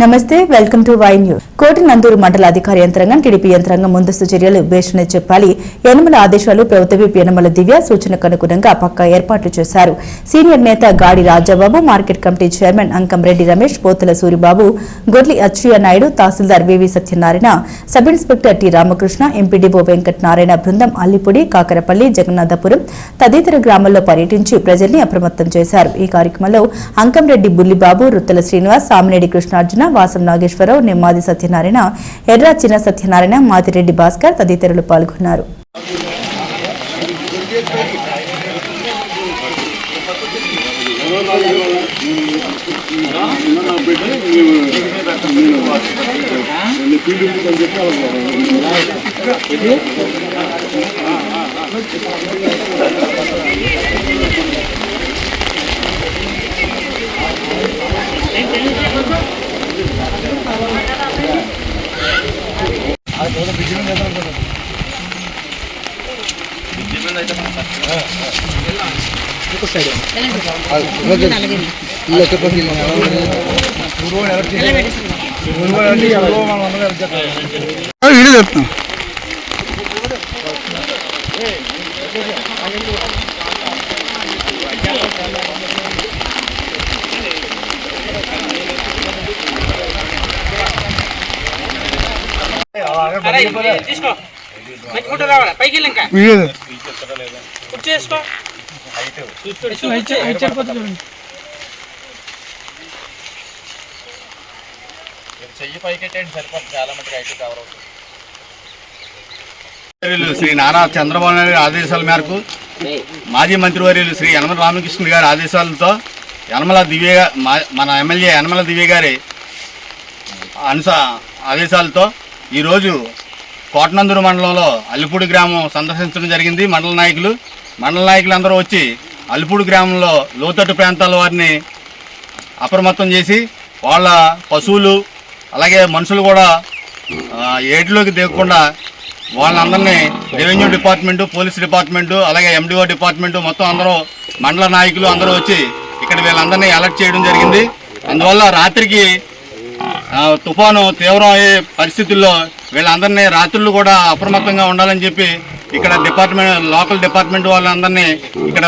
నమస్తే welcome to Y news. కోటి నందూరు మండల అధికారి యంత్రాంగం టీడీపీ యంత్రాంగం ముందస్తు చర్యలు భేషణ చెప్పాలి. యనమల ఆదేశాలు ప్రభుత్వ యనమల దివ్య సూచనకు అనుగుణంగా పక్కా ఏర్పాట్లు చేశారు. సీనియర్ నేత Gadi Rajababu market committee chairman Ankam Reddy Ramesh Pothula Suribabu Gorli Achchayya Naidu tahsildar V V Satyanarayana sub inspector T Ramakrishna MPDO Venkata Narayana బృందం అల్లిపూడి కాకరపల్లి జగన్నాథపురం తదితర గ్రామాల్లో పర్యటించి ప్రజల్ని అప్రమత్తం చేశారు. ఈ కార్యక్రమంలో అంకంరెడ్డి బుల్లిబాబు రుత్తల శ్రీనివాస్ సామినేడి కృష్ణార్జున వాసం నాగేశ్వరరావు నిమ్మాది సత్యనారాయణ ఎర్రా చిన్న సత్యనారాయణ మాతిరెడ్డి భాస్కర్ తదితరులు పాల్గొన్నారు. వీడియో చెప్తాం. అరే, శ్రీ నారా చంద్రబాబు నాయుడు గారి ఆదేశాల మేరకు మాజీ మంత్రివర్యులు శ్రీ యనమల రామకృష్ణ గారి ఆదేశాలతో యనమల దివ్య మన ఎమ్మెల్యే యనమల దివ్య గారి అనుస ఆదేశాలతో ఈరోజు కోటనందూరు మండలంలో అల్లిపూడి గ్రామం సందర్శించడం జరిగింది. మండల నాయకులు మండల నాయకులు అందరూ వచ్చి అల్లిపూడి గ్రామంలో లోతట్టు ప్రాంతాల వారిని అప్రమత్తం చేసి వాళ్ళ పశువులు అలాగే మనుషులు కూడా ఏటిలోకి దిగకుండా వాళ్ళందరినీ రెవెన్యూ డిపార్ట్మెంటు పోలీస్ డిపార్ట్మెంటు అలాగే ఎండిఓ డిపార్ట్మెంటు మొత్తం అందరూ మండల నాయకులు అందరూ వచ్చి ఇక్కడ వీళ్ళందరినీ అలర్ట్ చేయడం జరిగింది. అందువల్ల రాత్రికి తుఫాను తీవ్రం అయ్యే పరిస్థితుల్లో వీళ్ళందరినీ రాత్రులు కూడా అప్రమత్తంగా ఉండాలని చెప్పి ఇక్కడ డిపార్ట్మెంట్ లోకల్ డిపార్ట్మెంట్ వాళ్ళందరినీ ఇక్కడ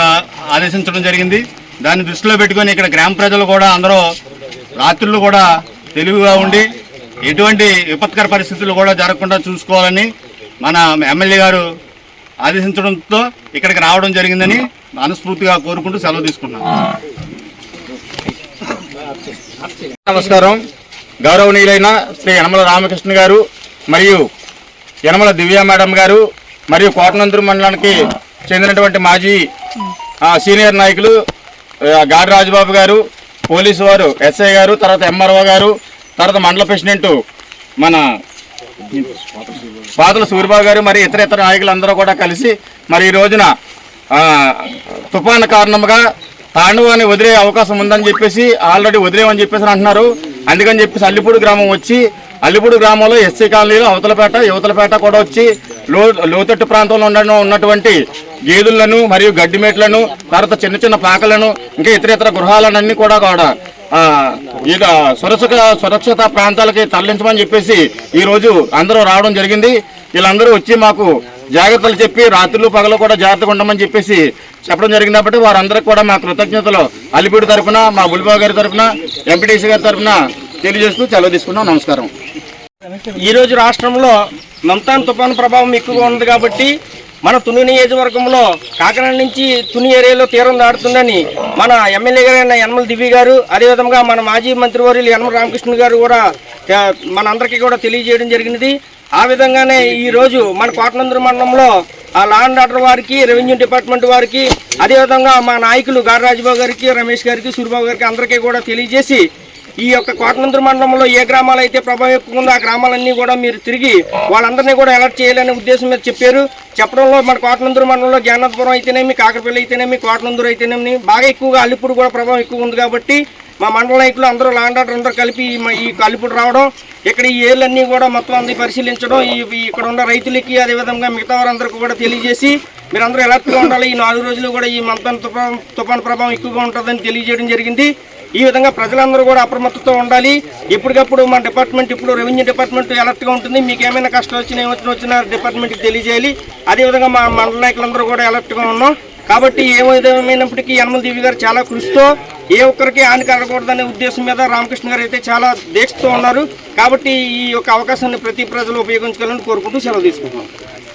ఆదేశించడం జరిగింది. దాన్ని దృష్టిలో పెట్టుకొని ఇక్కడ గ్రామ ప్రజలు కూడా అందరూ రాత్రులు కూడా తెలివిగా ఉండి ఎటువంటి విపత్కర పరిస్థితులు కూడా జరగకుండా చూసుకోవాలని మన ఎమ్మెల్యే గారు ఆదేశించడంతో ఇక్కడికి రావడం జరిగిందని మనస్ఫూర్తిగా కోరుకుంటూ సెలవు తీసుకున్నాను నమస్కారం. గౌరవనీయులైన శ్రీ యనమల రామకృష్ణ గారు మరియు యనమల దివ్య మేడం గారు మరియు కోటనందూరు మండలానికి చెందినటువంటి మాజీ సీనియర్ నాయకులు గాడి రాజబాబు గారు పోలీసు వారు ఎస్ఐ గారు తర్వాత ఎంఆర్ఓ గారు తర్వాత మండల ప్రెసిడెంట్ మన పాతల సూర్యబాబు గారు మరి ఇతర ఇతర నాయకులందరూ కూడా కలిసి మరి ఈ రోజున తుఫాను కారణంగా తాండవాన్ని వదిలే అవకాశం ఉందని చెప్పేసి ఆల్రెడీ వదిలేమని చెప్పేసి అంటున్నారు. అందుకని చెప్పేసి అల్లిపూడి గ్రామం వచ్చి అల్లిపూడి గ్రామంలో ఎస్సీ కాలనీలో అవతలపేట యువతలపేట కూడా వచ్చి లో లోతట్టు ప్రాంతంలో ఉండడం ఉన్నటువంటి గేదెలను మరియు గడ్డిమేట్లను తర్వాత చిన్న చిన్న పాకలను ఇంకా ఇతర ఇతర గృహాలన్నీ కూడా కూడా ఇక సురక్షిత సురక్షిత ప్రాంతాలకి తరలించమని చెప్పేసి ఈరోజు అందరూ రావడం జరిగింది. వీళ్ళందరూ వచ్చి మాకు జాగ్రత్తలు చెప్పి రాత్రులు పగలు కూడా జాగ్రత్తగా ఉండమని చెప్పేసి చెప్పడం జరిగినప్పటికీ వారందరికి వారందరికీ కూడా మా కృతజ్ఞతలు. అలిపూడి తరఫున మా బుల్బాబు గారి తరఫున ఎంపీటీసీ గారి తరఫున తెలియజేస్తూ సెలవు తీసుకున్నాం. నమస్కారం. ఈ రోజు రాష్ట్రంలో మమతాన్ తుఫాను ప్రభావం ఎక్కువగా ఉంది కాబట్టి మన తుని నియోజకవర్గంలో కాకినాడ నుంచి తుని ఏరియాలో తీరం దాడుతుందని మన ఎమ్మెల్యే గారైన యనమల దివ్య గారు అదేవిధంగా మన మాజీ మంత్రివర్యులు యనమల రామకృష్ణ గారు కూడా మన మనందరికీ కూడా తెలియజేయడం జరిగినది. ఆ విధంగానే ఈ రోజు మన కోటనందూరు మండలంలో ఆ లా అండ్ ఆర్డర్ వారికి రెవెన్యూ డిపార్ట్మెంట్ వారికి అదేవిధంగా మా నాయకులు గారరాజబాబు గారికి రమేష్ గారికి సూర్యబాబు గారికి అందరికీ కూడా తెలియజేసి ఈ యొక్క కోటనందూరు మండలంలో ఏ గ్రామాలు అయితే ప్రభావం ఎక్కువ ఉందో ఆ గ్రామాలన్నీ కూడా మీరు తిరిగి వాళ్ళందరినీ కూడా అలర్ట్ చేయాలనే ఉద్దేశం మీద చెప్పారు. చెప్పడంలో మన కోటనందూరు మండలంలో జ్ఞానపురం అయితేనేమి కాకరపల్లి అయితేనేమి కోటనందూరు అయితేనేమి బాగా ఎక్కువగా అల్లిపూడి కూడా ప్రభావం ఎక్కువ ఉంది కాబట్టి మా మండల నాయకులు అందరూ లాండ్ ఆర్డర్ అందరూ కలిపి ఈ మ- అల్లిపూడి రావడం ఇక్కడ ఈ ఏళ్ళన్నీ కూడా మొత్తం అన్ని పరిశీలించడం ఈ ఇక్కడ ఉన్న రైతులకి అదేవిధంగా మిగతా వారందరికీ కూడా తెలియజేసి మీరందరూ ఎలర్ట్గా ఉండాలి. ఈ నాలుగు రోజులు కూడా ఈ మంతన్ తుఫాన్ తుఫాన్ ప్రభావం ఎక్కువగా ఉంటుందని తెలియజేయడం జరిగింది. ఈ విధంగా ప్రజలందరూ కూడా అప్రమత్తతో ఉండాలి. ఎప్పటికప్పుడు మన డిపార్ట్మెంట్ ఇప్పుడు రెవెన్యూ డిపార్ట్మెంట్ అలర్ట్గా ఉంటుంది. మీకు ఏమైనా కష్టాలు వచ్చినా ఏమొచ్చినా వచ్చినా డిపార్ట్మెంట్కి తెలియజేయాలి. అదేవిధంగా మా మండల నాయకులందరూ కూడా అలర్ట్గా ఉన్నాం. కాబట్టి ఏమైనప్పటికీ యనమల దేవి గారు చాలా కృషితో ఏ ఒక్కరికి హాని కలగకూడదనే ఉద్దేశం మీద రామకృష్ణ గారు అయితే చాలా దీక్షతో ఉన్నారు. కాబట్టి ఈ యొక్క అవకాశాన్ని ప్రతి ప్రజలు ఉపయోగించుకోవాలని కోరుకుంటూ సెలవు తీసుకుంటున్నాం.